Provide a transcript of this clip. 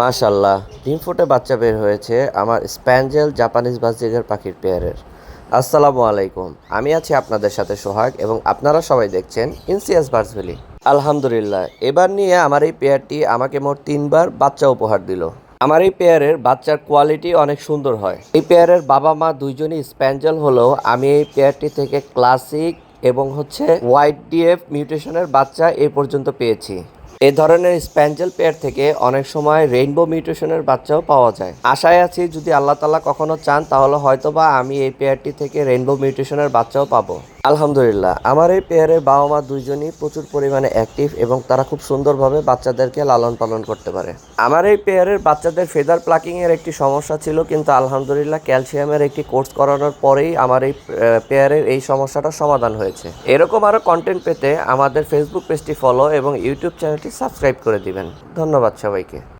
মাশাল্লাহ ডিম ফুটে বাচ্চা বের হয়েছে আমার স্প্যাঞ্জেল জাপানিজ বাসজিগার পাখির পেয়ারের। আসসালামু আলাইকুম, আমি আছি আপনাদের সাথে সোহাগ এবং আপনারা সবাই দেখছেন ইনসিয়াস বার্সভেলি আলহামদুলিল্লাহ, এবার নিয়ে আমার এই পেয়ারটি আমাকে মোট তিনবার বাচ্চা উপহার দিল। আমার এই পেয়ারের বাচ্চার কোয়ালিটি অনেক সুন্দর হয়। এই পেয়ারের বাবা মা দুইজনই স্প্যাঞ্জেল হলেও আমি এই পেয়ারটি থেকে ক্লাসিক এবং হচ্ছে হোয়াইট ডিএফ মিউটেশনের বাচ্চা এ পর্যন্ত পেয়েছি। এ ধরনের স্প্যাঞ্জেল পেয়ার থেকে অনেক সময় রেইনবো মিউটেশনের বাচ্চাও পাওয়া যায়। আশায় আছি যদি আল্লাহ তালা কখনো চান, তাহলে হয়তোবা আমি এই পেয়ারটি থেকে রেইনবো মিউটেশনের বাচ্চাও পাবো। আলহামদুলিল্লাহ, আমার এই পেয়ারের বাবা মা দুইজনই প্রচুর পরিমাণে অ্যাক্টিভ এবং তারা খুব সুন্দরভাবে বাচ্চাদেরকে লালন পালন করতে পারে। আমার এই পেয়ারের বাচ্চাদের ফেদার প্লাকিংয়ের একটি সমস্যা ছিল, কিন্তু আলহামদুলিল্লাহ ক্যালসিয়ামের একটি কোর্স করানোর পরেই আমার এই পেয়ারের এই সমস্যাটা সমাধান হয়েছে। এরকম আরও কন্টেন্ট পেতে আমাদের ফেসবুক পেজটি ফলো এবং ইউটিউব চ্যানেলটি সাবস্ক্রাইব করে দিবেন। ধন্যবাদ সবাইকে।